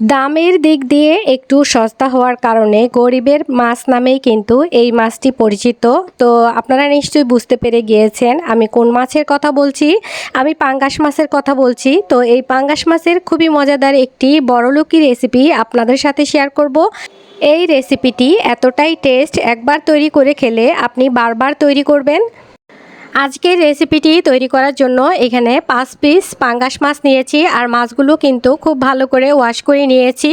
দামের দিক দিয়ে একটু সস্তা হওয়ার কারণে গরিবের মাছ নামেই কিন্তু এই মাছটি পরিচিত। তো আপনারা নিশ্চয়ই বুঝতে পেরে গিয়েছেন আমি কোন মাছের কথা বলছি। আমি পাঙ্গাস মাছের কথা বলছি। তো এই পাঙ্গাস মাছের খুবই মজাদার একটি বড়লোকি রেসিপি আপনাদের সাথে শেয়ার করব। এই রেসিপিটি এতটাই টেস্ট একবার তৈরি করে খেলে আপনি বারবার তৈরি করবেন। আজকের রেসিপিটি তৈরি করার জন্য এখানে পাঁচ পিস পাঙ্গাস মাছ নিয়েছি, আর মাছগুলো কিন্তু খুব ভালো করে ওয়াশ করে নিয়েছি।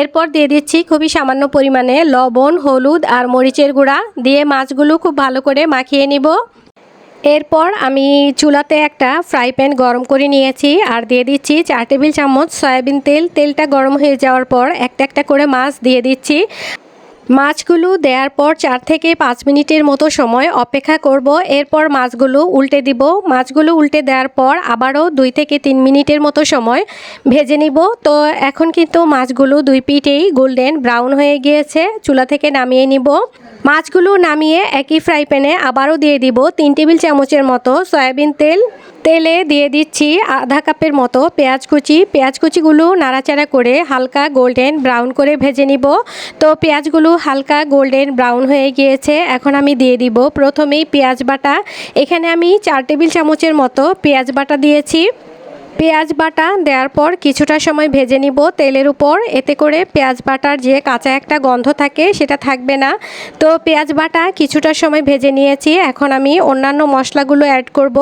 এরপর দিয়ে দিচ্ছি খুবই সামান্য পরিমাণে লবণ, হলুদ, আর মরিচের গুঁড়া। দিয়ে মাছগুলো খুব ভালো করে মাখিয়ে নিব। এরপর আমি চুলাতে একটা ফ্রাই প্যান গরম করে নিয়েছি, আর দিয়ে দিচ্ছি চার টেবিল চামচ সয়াবিন তেল। তেলটা গরম হয়ে যাওয়ার পর একটা একটা করে মাছ দিয়ে দিচ্ছি। মাছগুলো দেওয়ার পর চার থেকে পাঁচ মিনিটের মতো সময় অপেক্ষা করব, এরপর মাছগুলো উল্টে দিব। মাছগুলো উল্টে দেওয়ার পর আবারও দুই থেকে তিন মিনিটের মতো সময় ভেজে নিব। তো এখন কিন্তু মাছগুলো দুই পিঠেই গোল্ডেন ব্রাউন হয়ে গিয়েছে, চুলা থেকে নামিয়ে নিব। মাছগুলো নামিয়ে একই ফ্রাই প্যানে আবারও দিয়ে দিব তিন টেবিল চামচের মতো সয়াবিন তেল। তেলে দিয়ে দিচ্ছি আধা কাপের মতো পেঁয়াজ কুচি। পেঁয়াজ কুচিগুলো নাড়াচাড়া করে হালকা গোল্ডেন ব্রাউন করে ভেজে নিব। তো পেঁয়াজগুলো হালকা গোল্ডেন ব্রাউন হয়ে গিয়েছে। এখন আমি দিয়ে দিব প্রথমেই পেঁয়াজ বাটা। এখানে আমি চার টেবিল চামচের মতো পেঁয়াজ বাটা দিয়েছি। পেঁয়াজ বাটা দেওয়ার পর কিছুটা সময় ভেজে নিব তেলের উপর। এতে করে পেঁয়াজ বাটার যে কাঁচা একটা গন্ধ থাকে সেটা থাকবে না। তো পেঁয়াজ বাটা কিছুটা সময় ভেজে নিয়েছি। এখন আমি অন্যান্য মশলাগুলো অ্যাড করব।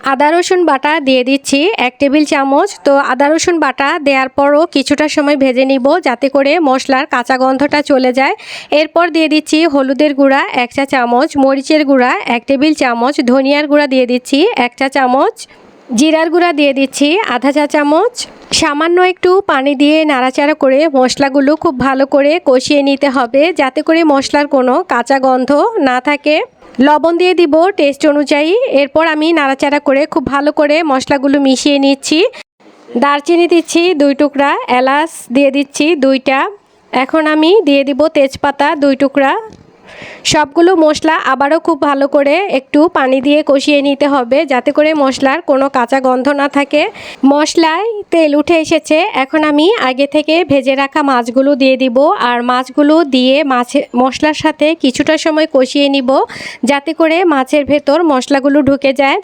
আদা, রসুন বাটা দিয়ে দিচ্ছি এক টেবিল চামচ। তো আদা, রসুন বাটা দেওয়ার পরও কিছুটা সময় ভেজে নিব যাতে করে মশলার কাঁচা গন্ধটা চলে যায়। এরপর দিয়ে দিচ্ছি হলুদের গুঁড়া এক চা চামচ, মরিচের গুঁড়া এক টেবিল চামচ, ধনিয়ার গুঁড়া দিয়ে দিচ্ছি এক চা চামচ, জিরার গুঁড়া দিয়ে দিচ্ছি আধা চা চামচ। সামান্য একটু পানি দিয়ে নাড়াচাড়া করে মশলাগুলো খুব ভালো করে কষিয়ে নিতে হবে যাতে করে মশলার কোনো কাঁচা গন্ধ না থাকে। লবণ দিয়ে দিব টেস্ট অনুযায়ী। এরপর আমি নাড়াচাড়া করে খুব ভালো করে মশলাগুলো মিশিয়ে নিচ্ছি। দারচিনি দিচ্ছি দুই টুকরা, এলাচ দিয়ে দিচ্ছি দুইটা। এখন আমি দিয়ে দিব তেজপাতা দুই টুকরা। সবগুলো মশলা আবারও খুব ভালো করে একটু পানি দিয়ে কষিয়ে নিতে হবে, যাতে করে মশলার কোনো কাঁচা গন্ধ না থাকে। মশলায় তেল উঠে এসেছে, এখন আমি আগে থেকে ভেজে রাখা মাছগুলো দিয়ে দিব আর মাছগুলো দিয়ে মাছে, মশলার সাথে কিছুটা সময় কষিয়ে নিব, যাতে করে মাছের ভেতর মশলাগুলো ঢুকে যায়।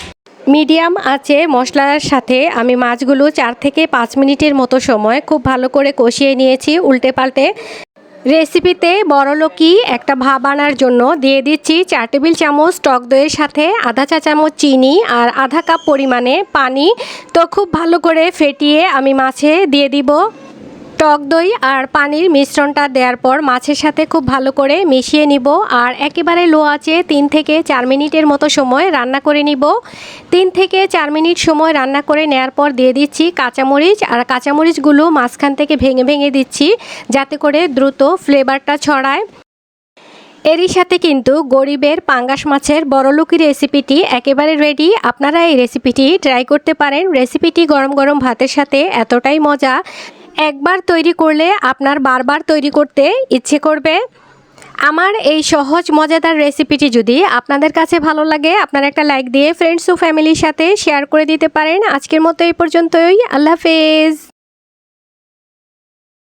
মিডিয়াম আছে মশলার সাথে আমি মাছগুলো চার থেকে পাঁচ মিনিটের মতো সময় খুব ভালো করে কষিয়ে নিয়েছি উল্টে পাল্টে। রেসিপিতে বড়লোকি একটা ভাব আনার জন্য দিয়ে দিচ্ছি চার টেবিল চামচ টক দইয়ের সাথে আধা চা চামচ চিনি আর আধা কাপ পরিমাণে পানি। তো খুব ভালো করে ফেটিয়ে আমি মাছে দিয়ে দিব। টক দই আর পানির মিশ্রণটা দেওয়ার পর মাছের সাথে খুব ভালো করে মিশিয়ে নিব আর একেবারে লো আছে তিন থেকে চার মিনিটের মতো সময় রান্না করে নিব। তিন থেকে চার মিনিট সময় রান্না করে নেওয়ার পর দিয়ে দিচ্ছি কাঁচামরিচ আর কাঁচামরিচগুলো মাঝখান থেকে ভেঙে ভেঙে দিচ্ছি যাতে করে দ্রুত ফ্লেভারটা ছড়ায়। এরই সাথে কিন্তু গরিবের পাঙ্গাস মাছের বড়লুকি রেসিপিটি একেবারে রেডি আপনারা এই রেসিপিটি ট্রাই করতে পারেন। রেসিপিটি গরম গরম ভাতের সাথে এতটাই মজা একবার তৈরি করলে আপনার বারবার তৈরি করতে ইচ্ছে করবে। আমার এই সহজ, মজাদার রেসিপিটি যদি আপনাদের কাছে ভালো লাগে, আপনারা একটা লাইক দিয়ে ফ্রেন্ডস ও ফ্যামিলির সাথে শেয়ার করে দিতে পারেন। আজকের মতো এই পর্যন্তই। আল্লাহ হাফেজ।